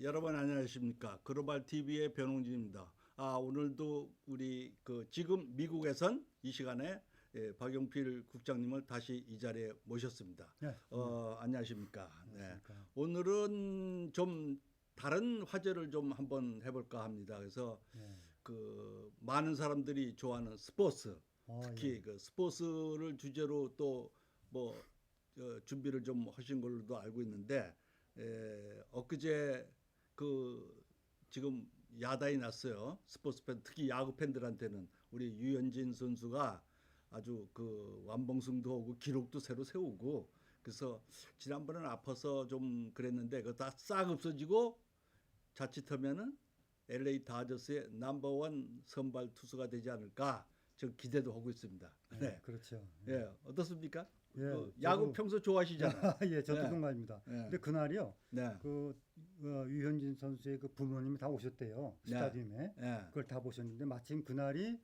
예, 여러분 안녕하십니까? 글로벌 TV의 변홍진입니다. 아, 오늘도 우리 그 지금 미국에선 이 시간에 예, 박용필 국장님을 다시 이 자리에 모셨습니다. 네. 어, 안녕하십니까? 네. 안녕하십니까. 오늘은 좀 다른 화제를 좀 한번 해볼까 합니다. 그래서 네. 그 많은 사람들이 좋아하는 스포츠, 어, 특히 그 스포츠를 주제로 또뭐 준비를 좀 하신 걸로도 알고 있는데 에, 엊그제 그 지금 야단이 났어요. 스포츠 팬 특히 야구 팬들한테는 우리 유현진 선수가 아주 그 완봉승도 하고 기록도 새로 세우고 그래서 지난번에는 아파서 좀 그랬는데 그거 다 싹 없어지고 자칫하면은 LA 다저스의 넘버원 선발 투수가 되지 않을까 저 기대도 하고 있습니다. 네, 네. 그렇죠. 예, 어떻습니까? 예, 그 야구 저도- 평소 좋아하시잖아요. 예, 저도 네. 동감입니다. 네. 근데 그날이요, 네. 그 어, 유현진 선수의 그 부모님이 다 오셨대요 네. 스타디움에. 예. 그걸 다 보셨는데 마침 그날이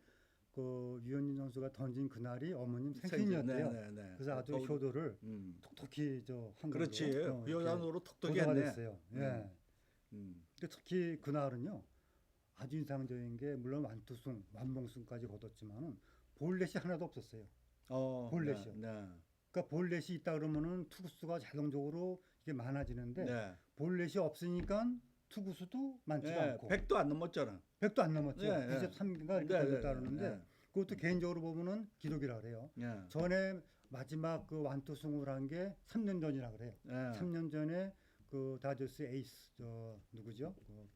그 유현진 선수가 던진 그날이 어머님 생신, 생신이었대요. 네, 네, 네. 그래서 아주 효도를 음. 톡톡히 저한 그렇지. 효단으로 톡톡히 보도가 했네. 됐어요. 예. 음. 근데 특히 그날은요 아주 인상적인 게 물론 완투승, 완봉승까지 거뒀지만은 볼넷이 하나도 없었어요. 어, 볼넷이요. 네. 네. 그러니까 볼넷이 있다 그러면은 투구수가 자동적으로 이게 많아지는데 네. 볼넷이 없으니까 투구수도 많지가 네, 않고 100도 안 넘었잖아. 100도 안 넘었죠. 네, 네. 93개가 이렇게 네, 네, 걸렸다 그러는데 네. 그것도 개인적으로 보면은 기록이라 그래요. 예. 전에 마지막 그 완투승을 한 게 3년 전이라 그래요. 예. 3년 전에 그 다저스 에이스 저 누구죠? 그,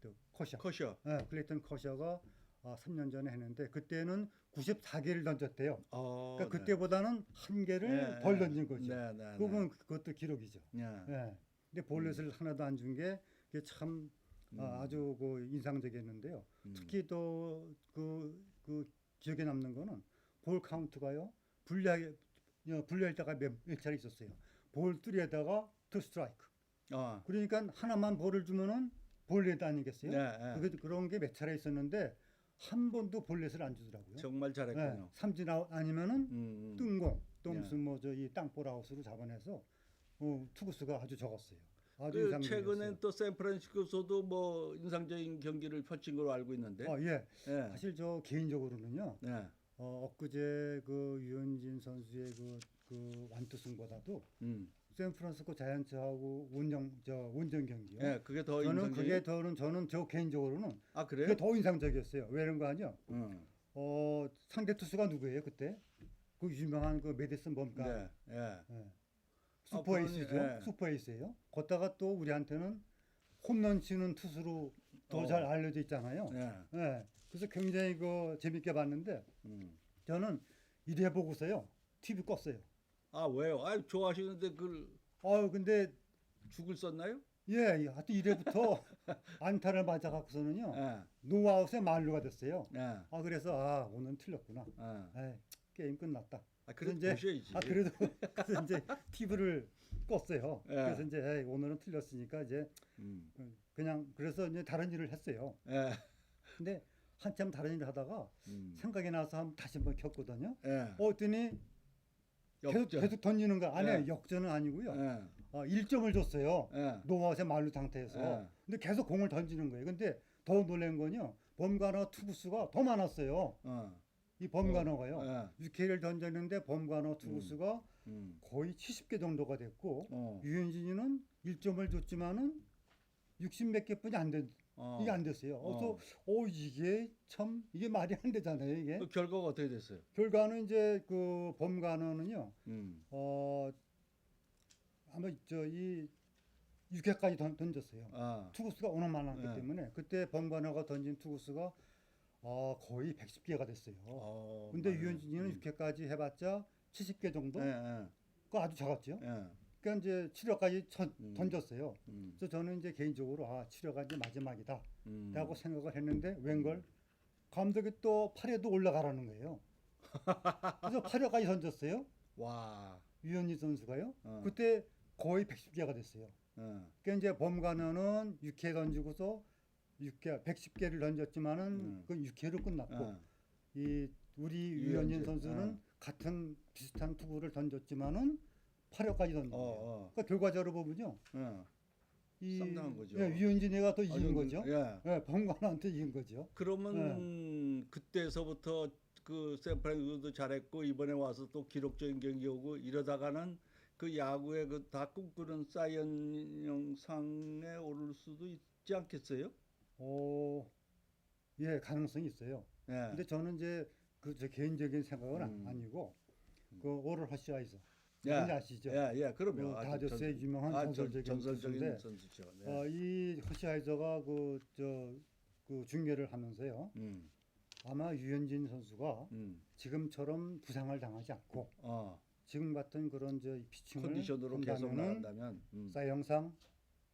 그 커셔. 커셔. 네, 클레이턴 커셔가 아, 3년 전에 했는데 그때는 94개를 던졌대요. 어, 그러니까 네. 그때보다는 한 개를 네, 덜 네. 던진 거죠. 네, 네, 그건 그것도 기록이죠. 예. 예. 근데 볼넷을 하나도 안 준 게 그게 참 음. 아, 아주 그 인상적이었는데요. 특히 또 그 그 기억에 남는 거는 볼 카운트가요. 불리하게 어, 불리할 때가 몇, 몇 차례 있었어요. 볼 뚜리에다가 투 스트라이크. 어. 그러니까 하나만 볼을 주면은 볼넷 아니겠어요? 네, 네. 그게 그런 게 몇 차례 있었는데 한 번도 볼넷을 안 주더라고요. 정말 잘했군요. 네, 삼진 아웃 아니면은 음, 음. 뜬공 또 예. 무슨 뭐저이 땅볼 아웃으로 잡아내서 어, 투구수가 아주 적었어요. 아주 그. 최근엔 또 샌프란시스코에서도 뭐 인상적인 경기를 펼친 걸로 알고 있는데. 어, 예. 예. 사실 저 개인적으로는요. 네. 어, 엊그제 그 유현진 선수의 그, 그 완투승보다도 음. 샌프란시스코 자이언츠하고 원정 저 원정 경기요. 예, 그게 더 저는 인상적이. 그게 더는 저는 저 개인적으로는 아 그래요? 그게 더 인상적이었어요. 왜 그런 거 아니요? 음. 어 상대 투수가 누구예요 그때? 그 유명한 그 메디슨 범가 네. 예. 예. 슈퍼 에이스죠. 그러니, 예. 슈퍼 에이스예요. 걷다가 또 우리한테는 홈런 치는 투수로 더 어. 잘 알려져 있잖아요. 예. 예. 그래서 굉장히 그 재밌게 봤는데 음. 저는 이래 보고서요. TV 껐어요. 아 왜요? 아 좋아하시는데 그걸 어 근데 죽을 썼나요? 예, 하여튼 이래부터 안타를 맞아 갖고서는요. 예. 노아웃의 만루가 됐어요. 예. 아 그래서 아 오늘은 틀렸구나. 예. 에이, 게임 끝났다. 아, 그래도 그래서 보셔야지. 아 그래도 그래서 이제 TV를 껐어요. 예. 그래서 이제 에이, 오늘은 틀렸으니까 이제 음. 그냥 그래서 이제 다른 일을 했어요. 예. 근데 한참 다른 일을 하다가 음. 생각이 나서 한 다시 한번 켰거든요. 예. 어더니 계속, 역전. 계속 던지는 거 아니에요. 예. 역전은 아니고요. 예. 어, 1점을 줬어요. 예. 노아웃의 만루 상태에서. 예. 근데 계속 공을 던지는 거예요. 근데 더 놀란 건요. 범관어 투구수가 더 많았어요. 어. 이 범관어가요. 어, 6회를 던졌는데 범관어 투구수가 음. 거의 70개 정도가 됐고 어. 유현진이는 1점을 줬지만은 60몇 개뿐이 안 된. 어. 이게 안 됐어요. 그래서 어 이게 참 이게 말이 안 되잖아요. 이게 그 결과가 어떻게 됐어요? 결과는 이제 그 범관어는요. 음. 어 아마 저이 6회까지 던, 던졌어요. 아. 투구수가 워낙 많았기 네. 때문에 그때 범관어가 던진 투구수가 어, 거의 110개가 됐어요. 어. 근데 맞아요. 유현진이는 6회까지 해봤자 70개 정도? 예, 예. 그 아주 작았죠. 예. 그러니까 이제 7회까지 천- 음. 던졌어요. 음. 그래서 저는 이제 개인적으로 아 7회가 이제 마지막이다 음. 라고 생각을 했는데 웬걸 감독이 또 8회도 올라가라는 거예요. 그래서 8회까지 던졌어요. 와. 유현진 선수가요. 어. 그때 거의 110개가 됐어요. 예. 그러니까 이제 범관어는 6회 던지고서 6회 110개를 던졌지만은 음. 그 6회로 끝났고 예. 이 우리 유현진, 유현진 선수는 어. 같은 비슷한 투구를 던졌지만은 8회까지 던진 어, 거예요. 어. 그러니까 결과적으로 보면요. 예. 이 상당한 거죠. 예, 유현진이가 더 이긴 아주, 거죠. 예. 예, 번관한테 이긴 거죠. 그러면 그때서부터 그 샌프란시스코도 잘했고 이번에 와서 또 기록적인 경기 오고 이러다가는 그 야구의 그 다 꿈꾸는 사이언 상에 오를 수도 있지 않겠어요? 어, 예, 가능성이 있어요. 예. 근데 저는 이제 그 제 개인적인 생각은 아- 음. 아니고 그 오럴 허시아이서 예. 뭔지 아시죠? 예, 예, 그럼요. 그 아주 다저스의 유명한 아, 전설적인 전설적인 선수인데 선수죠. 네. 어, 이 허시아이저가 그 저 그 중계를 하면서요. 음, 아마 유현진 선수가 음, 지금처럼 부상을 당하지 않고 어, 지금 같은 그런 저 피칭을 컨디션으로 계속 한다면은 나간다면, 음. 사형상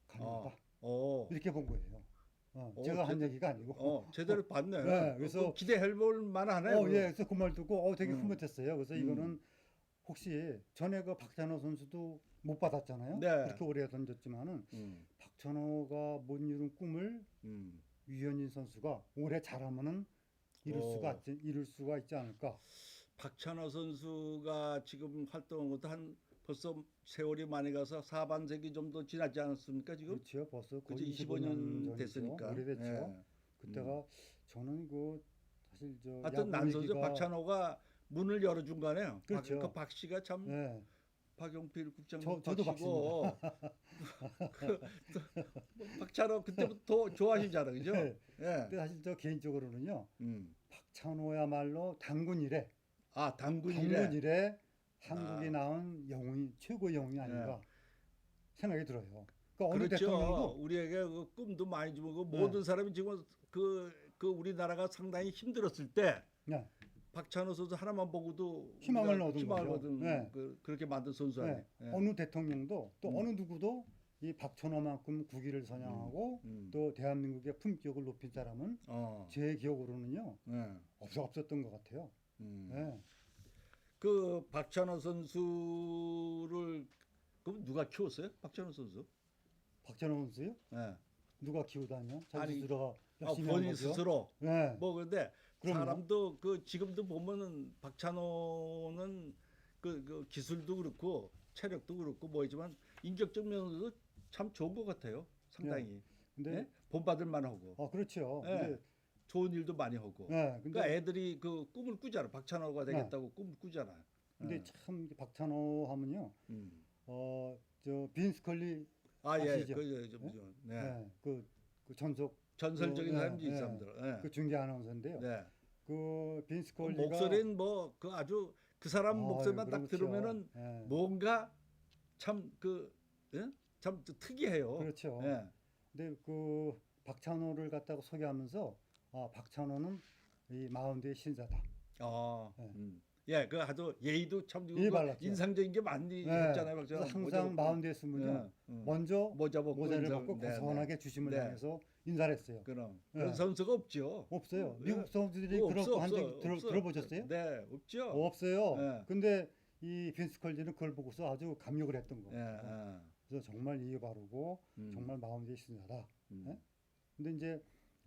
가능하다 어, 어, 이렇게 본 거예요. 어, 어, 제가 한 제- 얘기가 아니고. 어, 제대로 봤네. 네, 그래서- 기대해 볼 만하네. 어, 예, 그래서 그 말 듣고 어, 되게 음. 흐뭇했어요. 그래서 음. 이거는 혹시 전에 그 박찬호 선수도 못 받았잖아요. 네. 그렇게 오래 던졌지만은 음, 박찬호가 못 이룬 꿈을 음. 유현진 선수가 올해 잘하면은 이룰 오. 수가 있지, 이룰 수가 있지 않을까. 박찬호 선수가 지금 활동한 것도 한 벌써 세월이 많이 가서 사반세기 정도 지났지 않았습니까 지금? 그렇죠. 벌써 거의 그치 25년 25년 전이죠. 됐으니까. 오래됐죠. 예. 그때가 저는 그 사실 저 하여튼 야구 난 선수 얘기가- 박찬호가 문을 열어준 거네요. 그렇죠. 박, 그박 씨가 참 네. 박용필 국장 저- 저도 박씨고 그, 박찬호 그때부터 좋아하시잖아, 그죠? 네. 예. 근데 사실 저 개인적으로는요. 음. 박찬호야말로 당군 이래 아 당군이래. 한국에 아. 나온 영웅이 최고 영웅이 아닌가 생각이 들어요. 그러니까 어느 그렇죠. 대통령도 우리에게 그 꿈도 많이 주고 그 네. 모든 사람이 지금 그, 그 우리나라가 상당히 힘들었을 때 네. 박찬호 선수 하나만 보고도 희망을 얻은 희망을 거죠. 얻은 네. 그, 그렇게 만든 선수 네. 아니에요. 예. 어느 대통령도 또 음. 어느 누구도 이 박찬호만큼 국위를 선양하고 음. 또 대한민국의 품격을 높인 사람은 어. 제 기억으로는요 예. 없어 없었던 것 같아요. 음. 네. 그 박찬호 선수를 그럼 누가 키웠어요? 박찬호 선수? 박찬호 선수요? 예. 누가 키우다뇨? 자기 아니, 스스로가 아, 본인. 스스로. 네. 뭐 근데 그럼요. 사람도 그 지금도 보면은 박찬호는 그, 그 기술도 그렇고 체력도 그렇고 뭐지만 인격적 면에서도 참 좋은 것 같아요. 상당히. 근데 예? 본받을 만하고 어 그렇죠. 네. 근데 좋은 일도 많이 하고. 네. 그러니까 애들이 그 꿈을 꾸잖아. 박찬호가 되겠다고 꿈을 꾸잖아. 근데 예. 참 박찬호 하면요. 음. 어저 빈스 컬리 아 예, 아시죠? 그, 저, 저, 저, 네. 네. 그, 그 전속 전설적인 그, 네, 사람들이 이 네. 사람들. 예. 그 중계 아나운서인데요. 네. 그 빈스 그 컬리가 목소리는 뭐 그 아주 그 사람 아유, 목소리만 딱 그렇죠. 들으면은 예. 뭔가 참그 예? 참 특이해요. 그렇죠. 예. 근데 그 박찬호를 갖다가 소개하면서 아 박찬호는 이 마운드의 신사다. 아, 네. 음. 예, 그 아주 예의도 참 예의 그 발랐죠. 인상적인 게 많이 네. 했잖아요, 박찬호. 그래서 항상 마운드에 있으면요. 예, 음. 먼저 모자 벗고 모자를 인사- 벗고 네, 네. 고선하게 주심을 네. 향해서 인사를 했어요. 그럼 네. 그런 선수가 없죠. 없어요. 예. 미국 선수들이 그런 없어, 거한적 없어, 들어. 들어보셨어요? 네, 없죠. 없어요. 네. 근데 이 빈스 컬리는 그걸 보고서 아주 감격을 했던 예, 거예요. 예. 그래서 정말 이해 바르고 음, 정말 마운드의 신사다. 음, 네? 근데 이제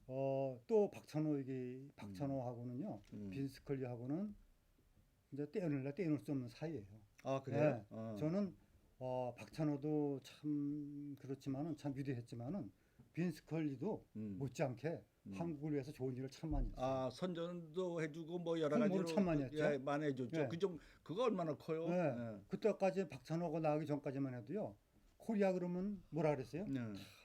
어, 또 박찬호 얘기 박찬호하고는요. 음. 빈스 컬리하고는 이제 떼어낼래 떼어낼 수 없는 사이예요. 아 그래요? 네. 어. 저는 어, 박찬호도 참 그렇지만은 참 위대했지만은 빈스 컬리도 음. 못지않게 음. 한국을 위해서 좋은 일을 참 많이 했어요. 아 선전도 해주고 뭐 여러 가지로 참 많이 그- 했죠. 예, 많이 해줬죠. 네. 그좀 그거 얼마나 커요? 네. 예. 그때까지 박찬호가 나오기 전까지만 해도요. 코리아 그러면 뭐라 그랬어요? 네.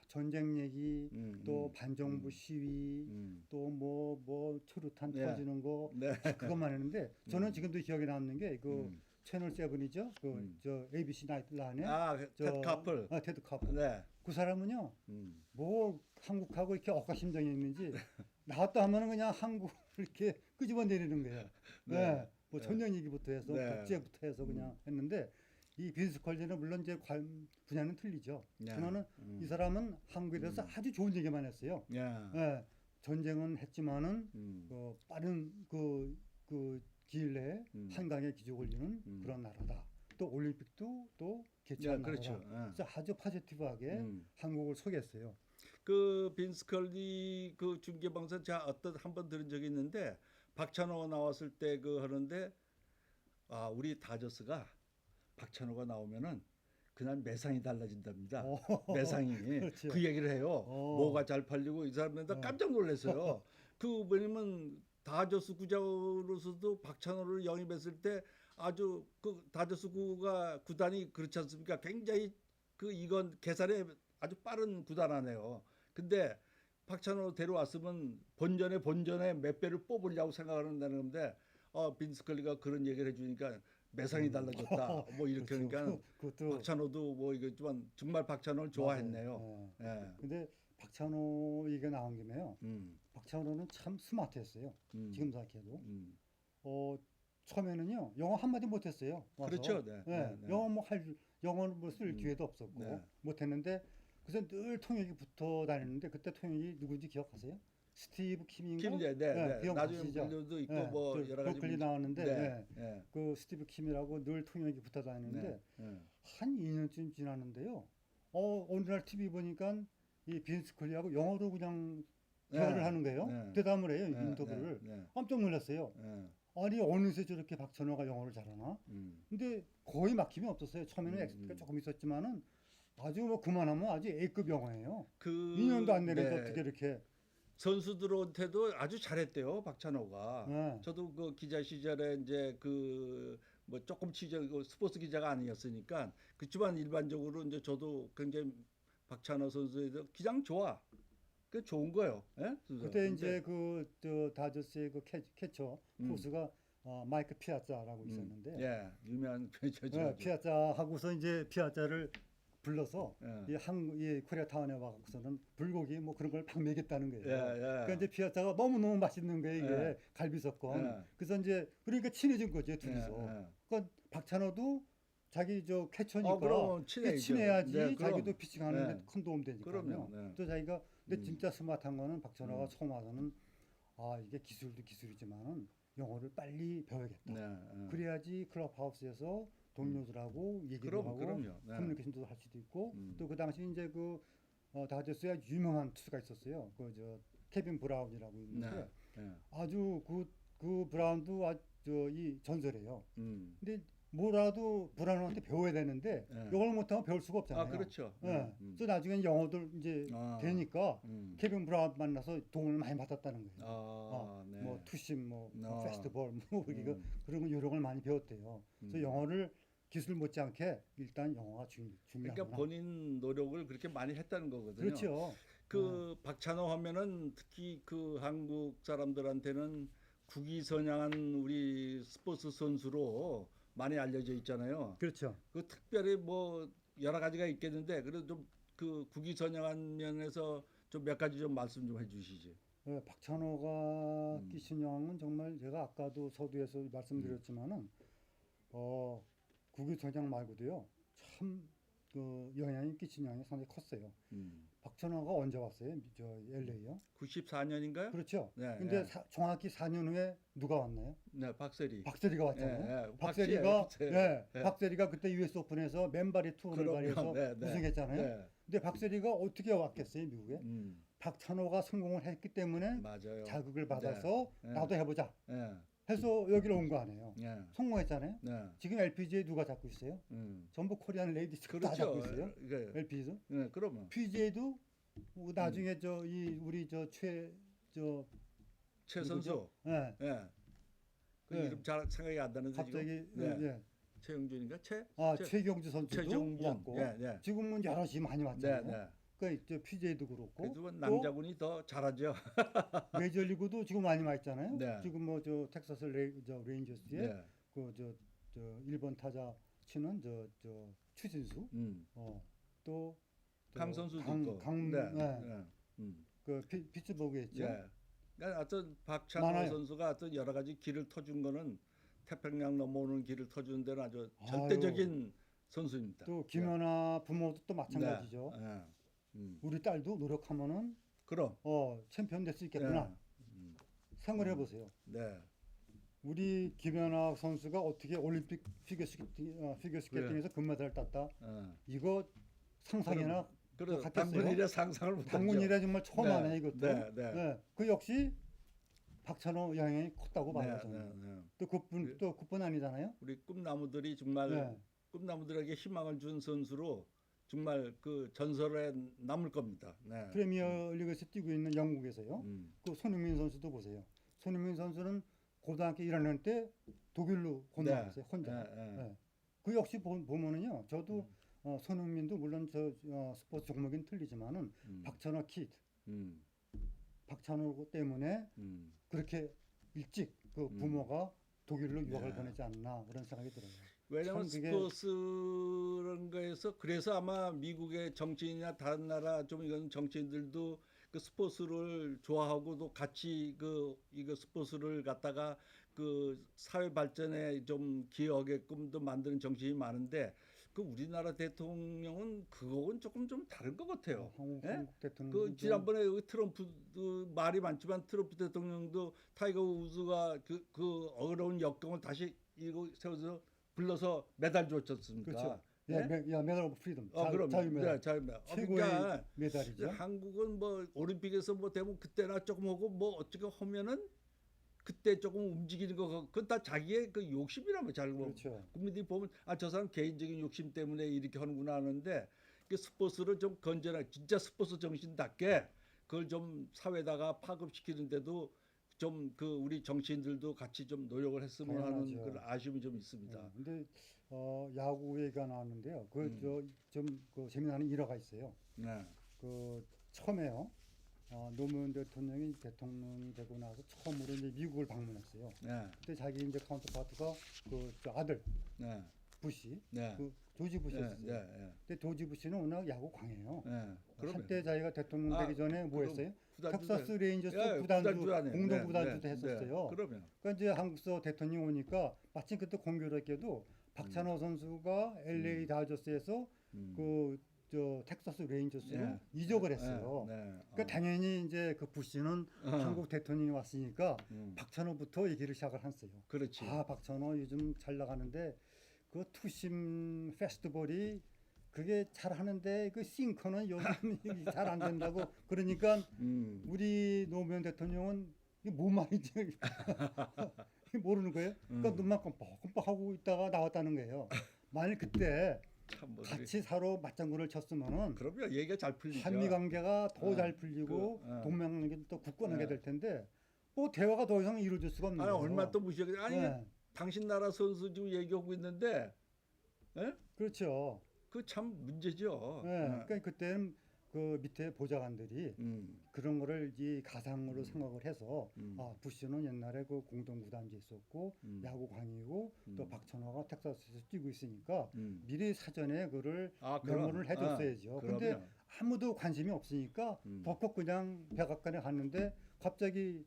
전쟁 얘기, 음, 또 음, 반정부 음. 시위, 음. 또뭐뭐 트루탄 네. 터지는 거 네. 그것만 했는데 저는 음. 지금도 기억에 남는 게그 음. 채널 세븐이죠. 그 음. 저 ABC 나이트라인에 아, 테드 카플. 아, 테드 카플. 네. 그 사람은요. 음. 뭐 한국하고 이렇게 억가심정이 있는지 나왔다 하면은 그냥 한국을 이렇게 끄집어 내리는 거예요. 네. 네. 뭐 네. 전쟁 얘기부터 해서 네. 국제부터 해서 그냥 했는데 이 빈스 컬리는 물론 이제 관 분야는 틀리죠. 네. 그러나는 음. 이 사람은 한국에 대해서 음. 아주 좋은 얘기만 했어요. 예. 예. 전쟁은 했지만은 음. 그 빠른 그, 그 기일 내에 음. 한강의 기적을 이루는 음. 그런 나라다. 또 올림픽도 또 예, 개최한 그렇죠. 나라다. 예. 그래서 아주 포지티브하게 음. 한국을 소개했어요. 그 빈스 컬리 그 중계 방송 제가 어떤 한 번 들은 적이 있는데 박찬호가 나왔을 때 그 하는데 아 우리 다저스가 박찬호가 나오면은 그날 매상이 달라진답니다. 어, 매상이 그렇죠. 그 얘기를 해요. 어. 뭐가 잘 팔리고 이 사람들 어. 깜짝 놀랐어요. 그 왜냐면 다저스 구장으로서도 박찬호를 영입했을 때 아주 그 다저스 구가 구단이 그렇지 않습니까? 굉장히 그 이건 계산에 아주 빠른 구단 아니에요. 근데 박찬호 데려왔으면 본전에 본전에 몇 배를 뽑으려고 생각하는다는 건데 어 빈스 클리가 그런 얘기를 해주니까 매상이 달라졌다. 뭐 이렇게 음. 그렇죠. 하니까 그- 그것도 박찬호도 뭐 이거지만 정말 박찬호를 좋아했네요. 맞아요. 예. 예. 근데 박찬호 얘기가 나온 김에요. 음, 박찬호는 참 스마트했어요. 음, 지금 생각해도. 음. 어, 처음에는요 영어 한 마디 못했어요. 와서. 그렇죠. 네. 예, 네, 네. 영어 뭐 할 영어를 뭐쓸 음. 기회도 없었고 네. 못했는데 그래서 늘 통역이 붙어 다녔는데 그때 통역이 누군지 기억하세요? 스티브 킴인가? 김이제 네, 네, 네. 기억 나중에? 물려도 있고 예, 뭐그 여러 가지 브로클리 문제- 나왔는데 네, 예, 네, 그 스티브 킴이라고 늘 통역이 붙어 다녔는데 네, 네. 한 2년쯤 지났는데요. 어 어느 날 TV 보니까 이 빈스 콜리하고 영어로 그냥 대화를 네, 하는 거예요. 네. 대담을 해요 네, 인터뷰를. 네, 네, 깜짝 놀랐어요. 네. 아니 어느새 저렇게 박찬호가 영어를 잘하나? 음. 근데 거의 막힘이 없었어요. 처음에는 음, 엑스가 음. 조금 있었지만은 아주 뭐 그만하면 아주 A급 영어예요. 그 2년도 안 되는데 네. 어떻게 이렇게 선수들한테도 아주 잘했대요 박찬호가. 네. 저도 그 기자 시절에 이제 그 뭐 조금 취재 그 스포츠 기자가 아니었으니까 그렇지만 일반적으로 이제 저도 굉장히 박찬호 선수에 대해서 기장 좋아. 그 좋은 거예요. 예? 그때 이제 그 저 다저스의 그 캐, 캐쳐 음. 포수가 어, 마이크 피아자라고 있었는데 음, 예, 유명한 저죠. 네, 피아자 하고서 이제 피아자를 불러서 예. 이 한국 이 코리아 타운에 와서는 불고기 뭐 그런 걸 막 먹였다는 거예요. 예, 예. 그러니까 이제 피아자가 너무 너무 맛있는 거예요 이게 예. 갈비석건. 예. 그래서 이제 그러니까 친해진 거죠 둘이서. 예, 예. 그러니까 박찬호도 자기 저 캐쳐니까 어, 그럼 친해야죠. 친해야지 네, 그럼. 자기도 피칭하는 네. 데큰 도움 되니까요. 네. 또 자기가 근데 음. 진짜 스마트한 거는 박찬호가 음. 처음 와서는 아 이게 기술도 기술이지만은 영어를 빨리 배워야겠다. 네, 예. 그래야지 클럽하우스에서 동료들하고 얘기를 그럼 하고 그럼요. 네. 커뮤니케이션도 할 수도 있고 음. 또그 당시 이제 그 어, 다저스가 유명한 투수가 있었어요. 그 저 케빈 브라운이라고 있는데 네. 예. 아주 그 그 브라운도 아저이 전설이에요. 음. 근데 뭐라도 브라운한테 배워야 되는데 예. 영어를 못하면 배울 수가 없잖아요. 아 그렇죠. 예. 음. 그래서 나중에 영어도 이제 아. 되니까 음. 케빈 브라운 만나서 도움을 많이 받았다는 거예요. 아, 네. 뭐 투심, 뭐 아. 페스티벌, 뭐 이거 음. 그런 거 요령을 많이 배웠대요. 그래서 음. 영어를 기술 못지않게 일단 영어가 중, 중요하구나. 그러니까 본인 노력을 그렇게 많이 했다는 거거든요. 그렇죠. 그 박찬호 하면은 특히 그 한국 사람들한테는 국위 선양한 우리 스포츠 선수로 많이 알려져 있잖아요. 그렇죠. 그 특별히 뭐 여러 가지가 있겠는데 그래도 좀 그 국위 선양한 면에서 좀 몇 가지 좀 말씀 좀 해주시지. 예, 박찬호가 음. 끼친 영향은 정말 제가 아까도 서두에서 말씀드렸지만은 어 국유선장 말고도요 참 그 영향이 끼친 영향이 상당히 컸어요. 음. 박찬호가 언제 왔어요? 저 LA요? 94년인가요? 그렇죠. 네. 근데 네. 사- 정확히 4년 후에 누가 왔나요? 네, 박세리. 박세리가 왔잖아요. 예, 예. 박세리가 박세리, 예, 예. 박세리가 그때 US 오픈에서 맨발이 투어를 그럼요. 발휘해서 네, 네. 우승했잖아요. 네. 근데 박세리가 어떻게 왔겠어요, 미국에? 음. 박찬호가 성공을 했기 때문에 맞아요. 자극을 받아서 네. 나도 해보자 예. 해서 여기로 온 거 아니에요. 예. 성공했잖아요. 네. 지금 LPGA 누가 잡고 있어요? 음. 전부 코리안 레이디스가 다 그렇죠. 잡고 있어요. 이게 LPGA. 네, 그러면 PGA도 나중에 저 이 우리 저최저최 누구죠? 선수. 예. 예. 그 네. 이름 잘 생각이 안 나는데 갑자기 지금. 네. 예. 최영준인가? 최? 아 최- 최경주 선수도 최정준. 왔고 예, 네. 지금은 여럿이 많이 네, 왔잖아요. 네. 그러니까 저 PGA도 그렇고 그래도 또 남자분이 더 잘하죠. 메이저리그도 지금 많이 와 있잖아요. 네. 지금 뭐 저 텍사스 레, 저 레인저스에 네. 그저 저 1번 타자 치는 저 저 추진수 음. 어, 또, 또강 선수도 강. 강, 네. 네. 네. 음. 그 피, 피츠버그에 있죠. 예. 그러니까 어떤 박찬호 많아요. 선수가 어떤 여러 가지 길을 터준 거는 태평양 넘어오는 길을 터준 데는 아주 아유. 절대적인 선수입니다. 또 김연아 부모도 또 마찬가지죠. 네. 예. 음. 우리 딸도 노력하면은 그럼. 어 챔피언 될 수 있겠구나 예. 음. 생각을 해보세요. 네. 우리 김연아 선수가 어떻게 올림픽 피겨 스케이팅, 어, 피겨 스케이팅에서 금메달을 땄다. 어. 이거 상상이나 그래 같았어요. 당근이라 상상을 못 당군이라 정말 처음 네, 하네 이것도. 네, 네. 예, 그 역시 박찬호 영향이 컸다고 네, 봐요. 저는. 네, 네. 또 그뿐 그- 또 그뿐 아니잖아요. 우리 꿈나무들이 정말 네. 꿈나무들에게 희망을 준 선수로 정말 그 전설에 남을 겁니다. 네. 프리미어 리그에서 뛰고 있는 영국에서요. 음. 그 손흥민 선수도 보세요. 손흥민 선수는 고등학교 1학년 때 독일로 건너갔어요. 혼자. 네, 네. 네. 그 역시 보, 보면은요. 저도 음. 어, 손흥민도 물론 저 어, 스포츠 종목은 틀리지만은 음. 박찬호 키드, 음. 박찬호 때문에 음. 그렇게 일찍 그 음. 부모가 독일로 유학을 네. 보내지 않나 그런 생각이 들어요. 왜냐하면 참 그게- 스포츠라는 거에서 그래서 아마 미국의 정치인이나 다른 나라 좀 이건 정치인들도 그 스포츠를 좋아하고도 같이 그 이거 스포츠를 갖다가 그 사회 발전에 좀 기여하게끔도 만드는 정치인이 많은데 그 우리나라 대통령은 그거는 조금 좀 다른 것 같아요. 한국, 예? 한국 대통령 그 지난번에 그 트럼프 그 말이 많지만 트럼프 대통령도 타이거 우즈가 그, 그 어려운 역경을 다시 이거 세워서 불러서 메달 줬었습니까? 그렇죠. 예? 야, 메, 야 메달 오브 프리덤. 어, 그럼 자유 메달. 네, 자유 메달. 어, 최고의 그러니까 메달이죠. 한국은 뭐 올림픽에서 뭐 되면 그때나 조금 하고 뭐 어떻게 하면은 그때 조금 움직이는 거 그건 다 자기의 그 욕심이라면 잘 보면 그렇죠. 국민들이 보면 아 저 사람 개인적인 욕심 때문에 이렇게 하는구나 하는데 그 스포츠를 좀 건전하게 진짜 스포츠 정신답게 그걸 좀 사회다가 파급시키는데도 좀 그 우리 정치인들도 같이 좀 노력을 했으면 하는 당연하죠. 그런 아쉬움이 좀 있습니다. 네, 근데 어, 야구 얘기가 나왔는데요. 음. 그저좀그 재미나는 일화가 있어요. 네. 그 처음에요. 어, 노무현 대통령이 대통령이 되고 나서 처음으로 이제 미국을 방문했어요. 네. 그때 자기 이제 카운터파트가 그저 아들 네. 부시, 네. 그 조지 네. 부시였어요. 네. 네. 근데 조지 부시는 워낙 야구 강해요. 네. 그러면 한때 자기가 대통령 아, 되기 전에 뭐 그럼 했어요? 구단주 텍사스 레인저스 예, 구단주, 구단주 안에. 공동 네, 구단주도 네, 했었어요. 네. 그러면 그러니까 이제 한국서 대통령 오니까 마침 그때 공교롭게도 박찬호 선수가 LA 다저스에서 음. 그저 텍사스 레인저스로 예. 이적을 했어요. 네. 네. 그러니까 어. 당연히 이제 그 부시는 어. 한국 대통령이 왔으니까 음. 박찬호부터 얘기를 시작을 했어요. 그렇지. 아 박찬호 요즘 잘 나가는데 그 투심 페스티벌이 그게 잘 하는데 그 싱커는 요즘 잘 안 된다고 그러니까 음. 우리 노무현 대통령은 이게 뭔 말인지 모르는 거예요. 그러니까 음. 눈만 깜빡깜빡하고 있다가 나왔다는 거예요. 만일 그때 같이 서로 맞장구를 쳤으면은 그러면 얘기가 잘 풀리죠. 한미 관계가 더 어, 잘 풀리고 그, 어. 동맹 관계도 또 굳건하게 네. 될 텐데 뭐 대화가 더 이상 이루어질 수가 없는 아니 거예요. 얼마 또 무시해. 아니 네, 당신 나라 선수 지금 얘기하고 있는데, 예? 그렇죠. 그 참 문제죠. 네, 예. 그러니까 그때는 그 밑에 보좌관들이 음. 그런 거를 이 가상으로 음. 생각을 해서 음. 아 부시는 옛날에 그 공동 구단지 있었고 음. 야구 강이고 또 음. 박찬호가 텍사스에서 뛰고 있으니까 음. 미리 사전에 그를 아, 그럼. 메모를 해줬어야죠. 아, 근데 그럼요. 아무도 관심이 없으니까 음. 덕곡 그냥 백악관에 갔는데 갑자기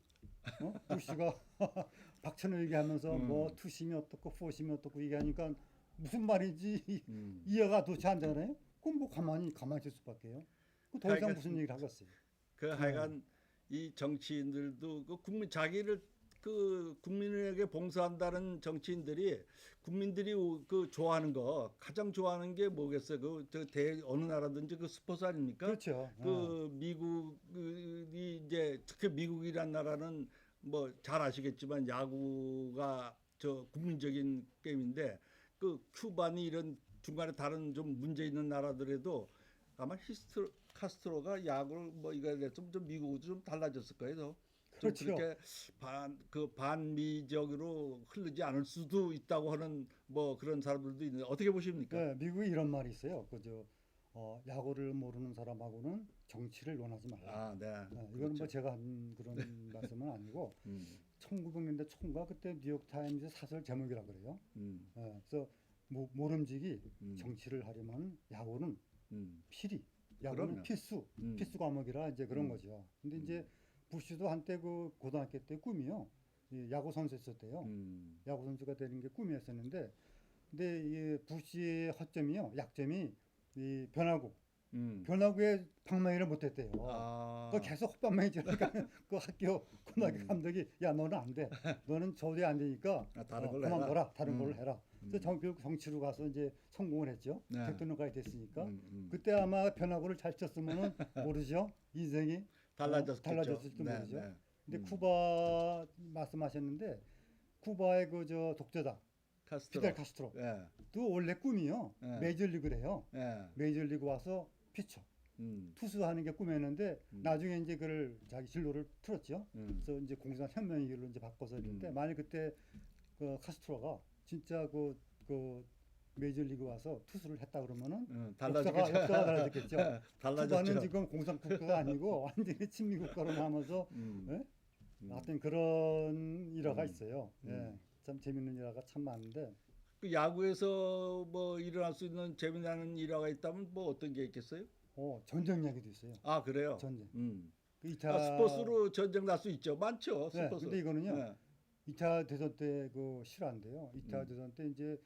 어? 부시가 박찬호 얘기하면서 음. 뭐 투심이 어떻고 포심이 어떻고 얘기하니까 무슨 말인지 음. 이해가 도대체 안 되잖아요. 그럼 뭐 가만히 가만히 있을 수밖에요. 그더 이상 하여간- 무슨 얘기를 하겠어요. 그 하여간 이 정치인들도 그 국민 자기를 그 국민에게 봉사한다는 정치인들이 국민들이 우- 그 좋아하는 거 가장 좋아하는 게 뭐겠어요? 그저대 어느 나라든지 그 스포츠 아닙니까? 그렇죠. 그 미국이 이제 특히 미국이란 나라는 뭐 잘 아시겠지만 야구가 저 국민적인 게임인데 그 큐바니 이런 중간에 다른 좀 문제 있는 나라들에도 아마 히스트 카스트로가 야구를 뭐 이거 됐으면 좀 미국도 좀 달라졌을 거예요. 좀 그렇죠. 그렇게 반 그 반미적으로 흐르지 않을 수도 있다고 하는 뭐 그런 사람들도 있는데 어떻게 보십니까? 네, 미국에 이런 말이 있어요. 그저 어, 야구를 모르는 사람하고는 정치를 논하지 말라. 아, 네. 네, 이거는 뭐 그렇죠. 제가 한 그런 말씀은 아니고 음, 1900년대 초인가 그때 뉴욕 타임즈 사설 제목이라 그래요. 음, 네, 그래서 모, 모름지기 음. 정치를 하려면 야구는 음, 필히 야구는 그럼요. 필수 음. 필수 과목이라 이제 그런 음. 거죠. 근데 이제 부시도 한때 그 고등학교 때 꿈이요. 이 야구 선수였었대요. 음. 야구 선수가 되는 게 꿈이었었는데 근데 이 부시의 허점이요. 약점이 이 변화구. 음. 변화구에 방망이를 못 했대요. 아. 그 계속 헛방망이 지니까 그 학교 고등학교 음. 감독이 야 너는 안 돼. 너는 저도안 되니까 아, 다른 어, 걸로 그만. 둬라. 다른 음. 걸로 해라. 그래서 음. 정, 결국 정치로 가서 이제 성공을 했죠. 네. 대통령까지 됐으니까. 음, 음. 그때 아마 변화구를 잘 쳤으면은 모르죠. 인생이 달라졌겠죠. 달라졌을지 네, 모르죠. 네. 근데 음. 쿠바 말씀하셨는데 쿠바의 그 저 독재자 카스트로. 피델 카스트로. 예. 또 원래 꿈이요. 예. 메이저리그래요. 예. 메이저리그 와서 피쳐 음. 투수하는 게 꿈이었는데 음. 나중에 이제 그를 자기 진로를 틀었죠. 음. 그래서 이제 공산 현명이길로 이제 바꿔서 했는데 음. 만약 그때 그 카스트로가 진짜 그, 그 메이저리그 와서 투수를 했다 그러면은 음, 역사가, 달라졌겠죠. 역사가 달라졌겠죠. 쿠바는 달라졌죠. 지금 공산 국가가 아니고 완전히 친미 국가로 남아서 음. 예? 음. 하여튼 그런 일화가 음. 있어요. 예. 음. 참 재밌는 일화가 참 많은데 그 야구에서 뭐 일어날 수 있는 재미나는 일화가 있다면 뭐 어떤 게 있겠어요? 어, 전쟁 이야기도 있어요. 아 그래요. 전쟁. 음. 그 2차 아, 스포츠로 전쟁 날 수 있죠. 많죠. 네, 스포츠. 근데 이거는요. 네. 2차 대전 때 그 실화인데요. 2차 음. 대전 때 이제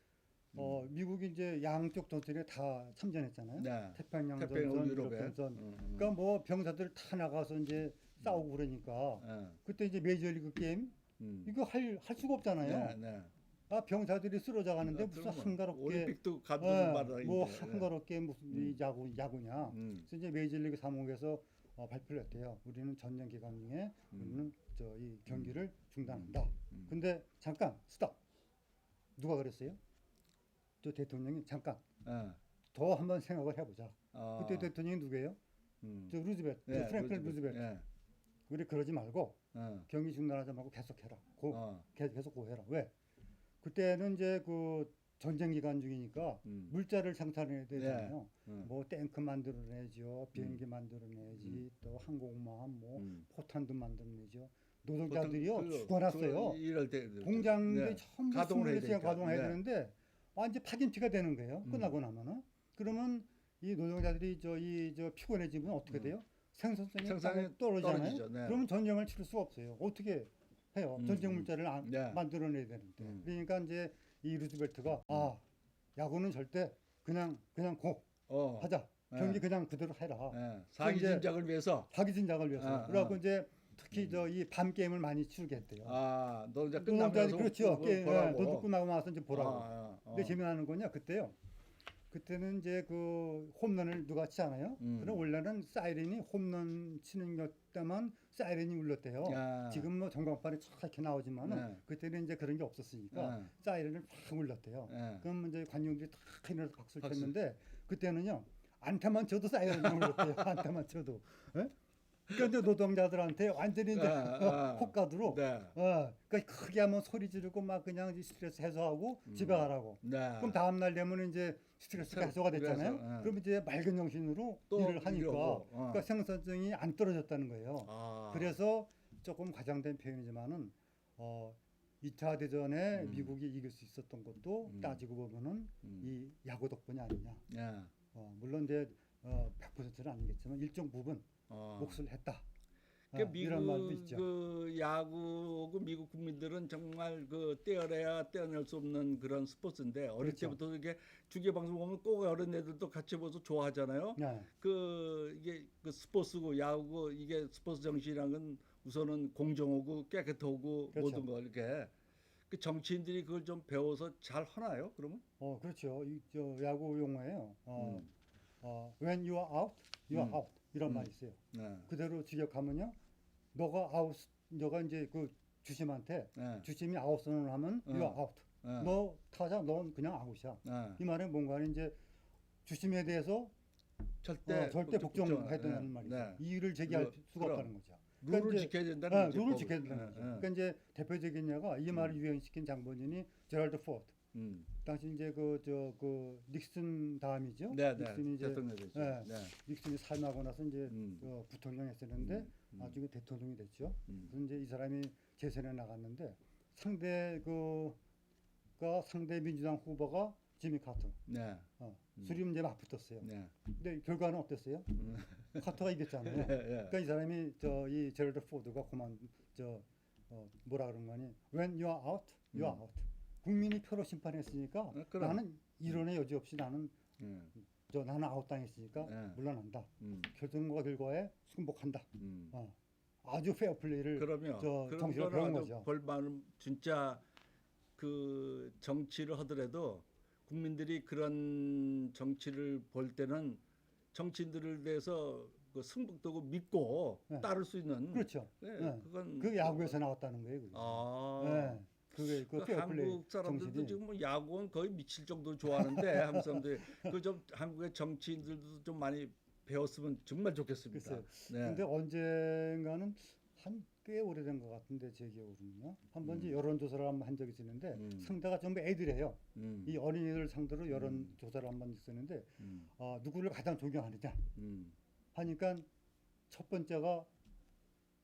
어, 미국이 이제 양쪽 전선에 다 참전했잖아요. 네. 태평양 전선. 유럽 전선. 음, 음. 그러니까 뭐 병사들 다 나가서 이제 싸우고 그러니까 예. 그때 이제 메이저리그 게임 음. 이거 할 할 수가 없잖아요. 네, 네. 아 병사들이 쓰러져 가는데 아, 무슨 한가롭게 올림픽도 감독 예, 뭐 돼. 한가롭게 무슨 이 음. 야구 야구냐. 음. 그래서 이제 메이저리그 사무국에서 어, 발표를 했대요. 우리는 전쟁 기간 중에 음. 우리는 저 이 경기를 중단한다. 음. 근데 잠깐 스탑. 누가 그랬어요? 저 대통령이 잠깐 예. 더 한번 생각을 해보자. 아. 그때 대통령이 누구예요? 음. 저 루즈벨트, 예, 저 프랭클린 루즈벨트. 예. 우리 그러지 말고 예. 경기 중단하지 말고 계속해라. 고, 어. 계- 계속 고해라. 왜? 그때는 이제 그 전쟁 기간 중이니까 음. 물자를 생산해야 되잖아요. 음. 뭐 탱크 만들어내죠, 비행기 만들어내지, 음. 또 항공모함, 뭐 음. 포탄도 만들어내죠. 노동자들이요 그- 죽어났어요. 그 이럴 때 공장들이 네. 전부 가동을 해야 24시간 되니까. 가동해야 네. 되는데 완전 파김치가 되는 거예요. 음. 끝나고 나면은 그러면 이 노동자들이 저 이 저 피곤해지면 어떻게 음. 돼요? 생산성이 생산이 떨어지잖아요. 떨어지죠. 네. 그러면 전쟁을 치를 수가 없어요. 어떻게 해요? 음, 전쟁 음. 물자를 안- 네. 만들어내야 되는데. 음. 그러니까 이제 이 루즈벨트가 아 야구는 절대 그냥 그냥 고 어. 하자 네. 경기 그냥 그대로 해라. 예. 사기 이제- 진작을 위해서 자기 진작을 위해서. 아, 그래갖고 아. 이제 특히 저이 밤 게임을 많이 치르게 했대요. 아, 너 이제 노동자들이 끝나면서 그렇죠. 보- 게임 보라고. 노동 끝나고 나서 이제 보라고. 아, 아, 어. 근데 재미나는 거냐 그때요. 그때는 이제 그 홈런을 누가 치잖아요. 음. 그럼 원래는 사이렌이 홈런 치는 것 때만 사이렌이 울렸대요. 야. 지금 뭐 전광판에 쫙 이렇게 나오지만은 네. 그때는 이제 그런 게 없었으니까 네. 사이렌을 팍 울렸대요. 예. 그럼 이제 관중들이 탁 일어나서 박수를 박수. 쳤는데 그때는요 안타만 쳐도 사이렌을 울렸대요. 안타만 쳐도. 예? 이제 노동자들한테 완전히 이제 아, 아. 호가드로 네. 어, 그러니까 크게 하면 소리 지르고 막 그냥 스트레스 해소하고 집에 가라고. 네. 그럼 다음 날 되면 이제 스트레스가 새- 해소가 됐잖아요. 그래서, 예. 그럼 이제 맑은 정신으로 또 일을 하니까 이러고, 어. 그러니까 생산성이 안 떨어졌다는 거예요. 아. 그래서 조금 과장된 표현이지만은 어, 2차 대전에 음. 미국이 이길 수 있었던 것도 음. 따지고 보면은 음. 이 야구 덕분이 아니냐. 예. 어, 물론 이제 어, 100%는 아니겠지만 일정 부분 어. 몫을 했다. 어, 그 이런 말도 있죠. 그 야구고 미국 국민들은 정말 그 떼어내야 떼어낼 수 없는 그런 스포츠인데 어릴 그렇죠. 때부터 이게 중계 방송 보면 꼭 어린 애들도 같이 보서 좋아하잖아요. 네. 그 이게 그 스포츠고 야구고 이게 스포츠 정신이란 건 우선은 공정하고 깨끗하고 그렇죠. 모든 거 이렇게 그 정치인들이 그걸 좀 배워서 잘 하나요? 그러면? 어, 그렇죠. 이, 저 야구 용어예요. 어, 음. 어, when you are out, you are 음. out 이런 음. 말이 있어요. 네. 그대로 직역하면요. 너가 아웃, 너가 이제 그 주심한테 네. 주심이 아웃 선언을 하면 어. you are out. 네. 너 타자, 넌 그냥 아웃이야. 네. 이 말은 뭔가 이제 주심에 대해서 절대 어, 절대 복종해야 네. 말이죠. 네. 이의를 제기할 그- 수가 그럼. 없다는 거죠. 룰을 그러니까 지켜야 된다는 네, 거죠. 룰을. 지켜야 된다는 네, 거죠. 네. 그러니까 이제 대표적인 예가 이 말을 유행시킨 장본인이 제랄드 포트. 음. 당시 이제 그 저 그 닉슨 다음이죠. 네, 네. 닉슨이 이제 대통령 되죠. 네. 네. 닉슨이 사임하고 나서 이제 음. 어, 부통령 했었는데 음, 음. 나중에 대통령이 됐죠. 음. 그래서 이제 이 사람이 재선에 나갔는데 상대 그가 상대 민주당 후보가 지미 카터. 네. 어, 음. 둘이 이제 맞붙었어요. 네. 근데 결과는 어땠어요? 음. 카터가 이겼잖아요. 예, 예. 그러니까 이 사람이 저 이 제럴드 포드가 그만 저 어, 뭐라 그런 거니? When you are out, you are 음. out. 국민이 표로 심판했으니까 어, 그럼. 나는 이론의 여지 없이 나는 예. 저 나는 아웃당했으니까 예. 물러난다. 음. 결정과 결과에 승복한다. 음. 어. 아주 페어 플레이를 그러면 저 거는 배운 거죠. 볼만은 진짜 그 정치를 하더라도 국민들이 그런 정치를 볼 때는 정치인들을 대해서 그 승복되고 믿고 네. 따를 수 있는 그렇죠. 네, 네. 그건 그 야구에서 나왔다는 거예요. 그게. 아 네. 그게 그그 페어플레이 한국 사람들도 정신이. 지금 뭐 야구는 거의 미칠 정도로 좋아하는데 한국 사람들 그 좀 한국의 정치인들도 좀 많이 배웠으면 정말 좋겠습니다. 글쎄요. 네. 근데 언젠가는 한 꽤 오래된 것 같은데 제 기억으로는요. 한 번 이제 여론 조사를 한번 한 적이 있었는데 음. 상대가 전부 애들이에요. 음, 이 어린이들 상대로 여론 음. 조사를 한 번 있었는데 음, 아, 누구를 가장 존경하느냐 음. 하니까 첫 번째가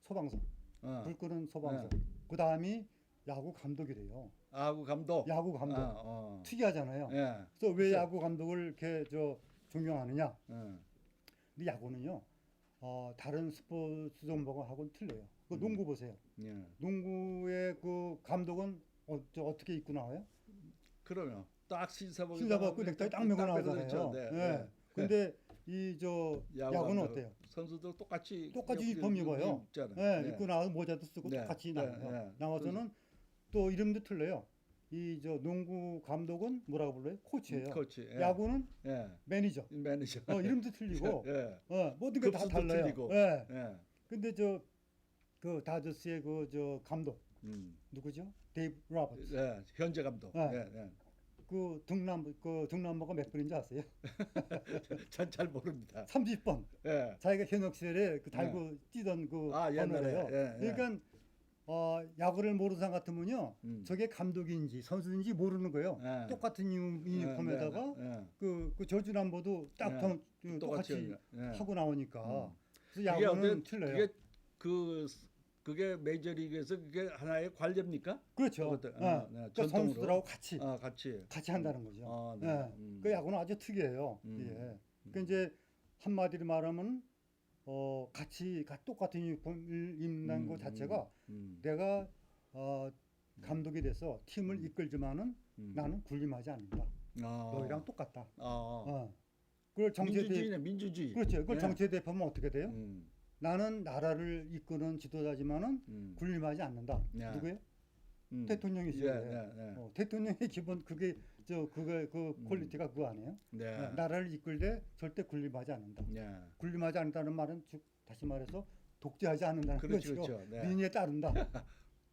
소방서 어. 불 끄는 소방서 네. 그 다음이 야구 감독이래요. 아구 감독. 야구 감독 아, 어. 특이하잖아요. 예. 그래서 왜 야구 감독을 이렇게 저 존경하느냐? 예. 근데 야구는요, 어, 다른 스포츠 종목하고는 틀려요. 그 음. 농구 보세요. 예. 농구의 그 감독은 어, 저 어떻게 입고 나와요? 그러면 딱 신사복 신사받고 넥타이 딱 메고 나오잖아요. 네. 예. 네. 근데 이 저 야구 야구는 감독. 어때요? 선수들 똑같이 똑같이 옆- 유니폼 입- 입어요. 입잖아. 예, 네. 입고 나와서 모자도 쓰고 네. 똑같이 네, 나와요. 네. 나와서는 또 이름도 틀려요. 이 저 농구 감독은 뭐라고 불러요? 코치예요. 코치. 예. 야구는 예. 매니저. 매니저. 어, 이름도 틀리고 예. 어, 모든 게 다 급수도 달라요. 틀리고. 예. 예. 근데 저 그 다저스의 그 저 감독 음. 누구죠? 데이브 로버츠. 예. 현재 감독. 네. 예. 예. 그 등남 그 등남모가 몇 번인지 아세요? 잘, 잘 모릅니다. 30번. 예. 자기가 현역 시절에 그 달고 뛰던 그 아, 옛날에. 번호래요. 예, 예. 그러니까 어, 야구를 모르는 사람 같으면요. 음. 저게 감독인지 선수인지 모르는 거예요. 예. 똑같은 유니- 유니폼에다가 예, 예, 그, 그 저주남보도 딱 예. 정- 예. 똑같이 예. 하고 나오니까 음. 그래서 그게 야구는 어떤 틀려요. 그게 그 그게 메이저리그에서 그게 하나의 관례입니까? 그렇죠. 예. 아, 네, 그러니까 전통으로. 선수들하고 같이 아, 같이. 같이 한다는 거죠. 아, 네. 예. 음. 그 야구는 아주 특이해요. 음. 예. 그 이제 한마디로 말하면 어 같이 가- 똑같은 유니폼을 입는 음, 것 자체가 음. 내가 어 감독이 돼서 팀을 음. 이끌지만은 음. 나는 군림하지 않는다. 아. 너희랑 똑같다. 아. 어. 그걸 정치에 대 민주주의네, 민주주의. 그렇죠. 그걸 네. 정치에 대표하면 어떻게 돼요? 음. 나는 나라를 이끄는 지도자지만은 음. 군림하지 않는다. 네. 누구예요? 음. 대통령이죠. 예, 네, 네. 어, 대통령의 기본 그게 저 그거 그 음. 퀄리티가 그거 아니에요? 네. 어, 나라를 이끌 때 절대 군림하지 않는다. 네. 군림하지 않는다는 말은 즉 다시 말해서 독재하지 않는다는 그렇죠. 그렇죠. 네. 민의에 따른다.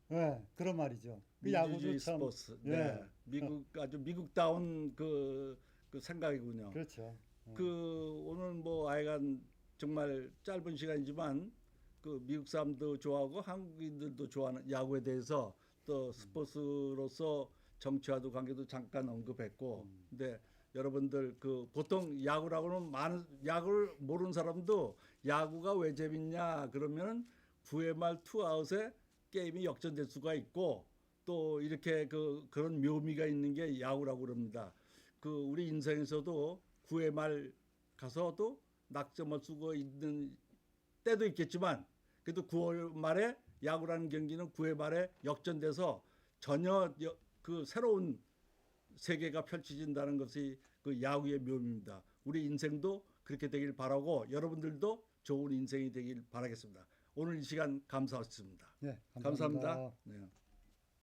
네, 그런 말이죠. 그 야구도 참 스포츠. 예. 네. 미국 아주 미국다운 그, 그 생각이군요. 그렇죠. 어. 그 오늘 뭐 아이간 정말 짧은 시간이지만 그 미국 사람도 좋아하고 한국인들도 좋아하는 야구에 대해서 또 스포츠로서 정치와도 관계도 잠깐 언급했고 근데 여러분들 그 보통 야구라고는 많은 야구를 모르는 사람도 야구가 왜 재밌냐 그러면 9회 말 투아웃에 게임이 역전될 수가 있고 또 이렇게 그 그런 묘미가 있는 게 야구라고 그럽니다. 그 우리 인생에서도 9회 말 가서도 낙점을 쓰고 있는 때도 있겠지만 그래도 9월 말에 야구라는 경기는 9회 말에 역전돼서 전혀 여- 그 새로운 세계가 펼쳐진다는 것이 그 야구의 묘미입니다. 우리 인생도 그렇게 되길 바라고 여러분들도 좋은 인생이 되길 바라겠습니다. 오늘 이 시간 감사했습니다. 네, 감사합니다. 감사합니다. 네.